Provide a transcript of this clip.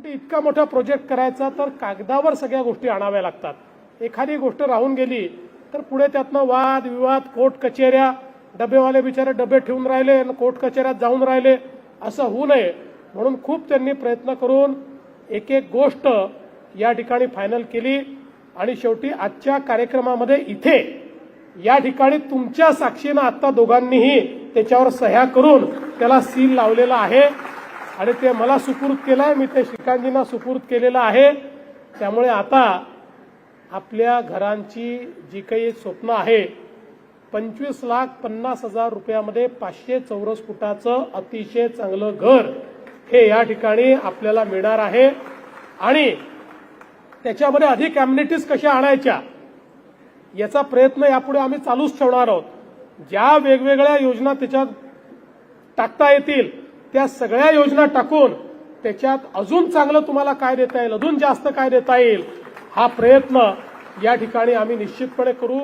शेवटी इतका मोठा प्रोजेक्ट करायचा तर कागदावर सगळ्या गोष्टी आणाव्या लागतात. एखादी गोष्ट राहून गेली तर पुढे त्यातनं वाद विवाद कोर्ट कचेऱ्या डबेवाले बिचारे डबे ठेवून राहिले आणि कोर्ट कचेऱ्यात जाऊन राहिले असं होऊ नये. म्हणून खूप त्यांनी प्रयत्न करून एक एक गोष्ट या ठिकाणी फायनल केली. आणि शेवटी आजच्या कार्यक्रमामध्ये इथे या ठिकाणी तुमच्या साक्षीनं आता दोघांनीही त्याच्यावर सह्या करून त्याला सील लावलेला आहे. आणि ते मला सुपूर्द केलं आहे मी ते श्रीकांतजींना सुपूर्द केलेलं आहे. त्यामुळे आता आपल्या घरांची जी काही स्वप्न आहे पंचवीस लाख पन्नास हजार रुपयामध्ये पाचशे चौरस फुटाचं अतिशय चांगलं घर हे या ठिकाणी आपल्याला मिळणार आहे. आणि त्याच्यामध्ये अधिक ॲम्युनिटीज कशा आणायच्या याचा प्रयत्न यापुढे आम्ही चालूच ठेवणार आहोत. ज्या वेगवेगळ्या योजना त्याच्यात टाकता येतील त्या सगळ्या योजना टाकून त्याच्यात अजून चांगलं तुम्हाला काय देता येईल अजून जास्त काय देता येईल हा प्रयत्न या ठिकाणी आम्ही निश्चितपणे करू.